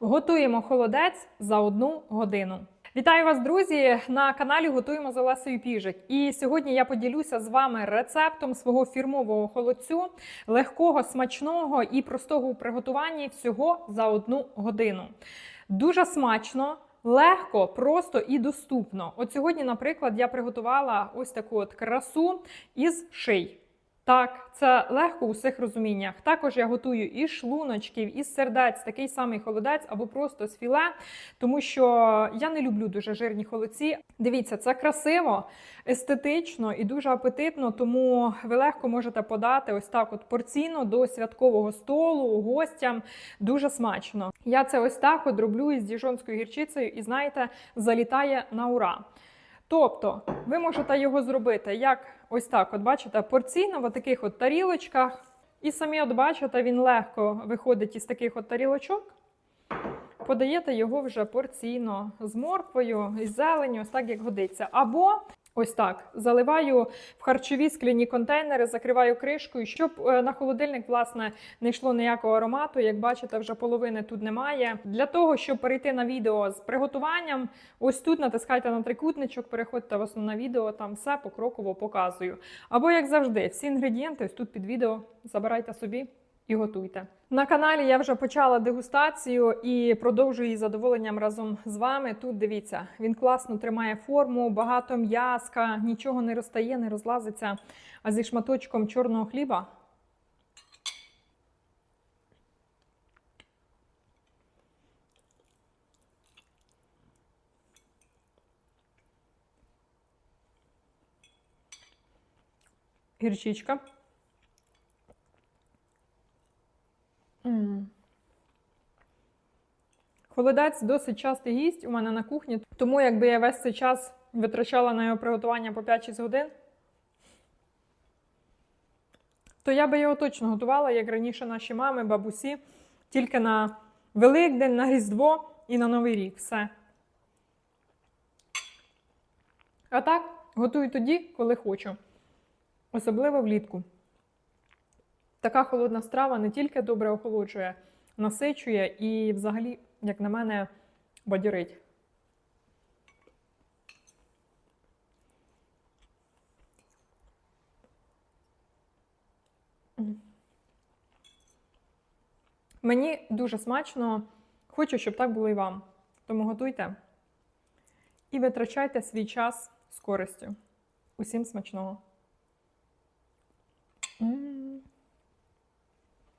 Готуємо холодець за одну годину. Вітаю вас, друзі! На каналі Готуємо з Олесею Піжик. І сьогодні я поділюся з вами рецептом свого фірмового холодцю, легкого, смачного і простого у приготуванні всього за одну годину. Дуже смачно. Легко, просто і доступно. От сьогодні, наприклад, я приготувала ось таку от красу із ший. Так, це легко у всіх розуміннях. Також я готую із шлуночків, із сердець, такий самий холодець або просто з філе, тому що я не люблю дуже жирні холодці. Дивіться, це красиво, естетично і дуже апетитно, тому ви легко можете подати ось так от порційно до святкового столу, гостям. Дуже смачно. Я це ось так от роблю із діжонською гірчицею і, знаєте, залітає на ура. Тобто, ви можете його зробити як ось так, от бачите, порційно в таких от тарілочках. І самі, от бачите, він легко виходить із таких от тарілочок. Подаєте його вже порційно з морквою, із зеленю, так як годиться. Або ось так заливаю в харчові скляні контейнери, закриваю кришкою, щоб е, на холодильник, власне, не йшло ніякого аромату. Як бачите, вже половини тут немає. Для того, щоб перейти на відео з приготуванням, ось тут натискайте на трикутничок, переходьте в основне відео, там все покроково показую. Або, як завжди, всі інгредієнти ось тут під відео забирайте собі і готуйте. На каналі я вже почала дегустацію і продовжую її задоволенням разом з вами. Тут дивіться, він класно тримає форму, багато м'язка, нічого не розтає, не розлазиться. А зі шматочком чорного хліба. Гірчичка. Холодець досить частий гість у мене на кухні, тому якби я весь цей час витрачала на його приготування по 5-6 годин, то я би його точно готувала, як раніше наші мами, бабусі, тільки на Великдень, на Різдво і на Новий рік. Все. А так, готую тоді, коли хочу. Особливо влітку. Така холодна страва не тільки добре охолоджує, насичує і, взагалі, як на мене, бадьорить. Мені дуже смачно. Хочу, щоб так було і вам. Тому готуйте і витрачайте свій час з користю. Усім смачного!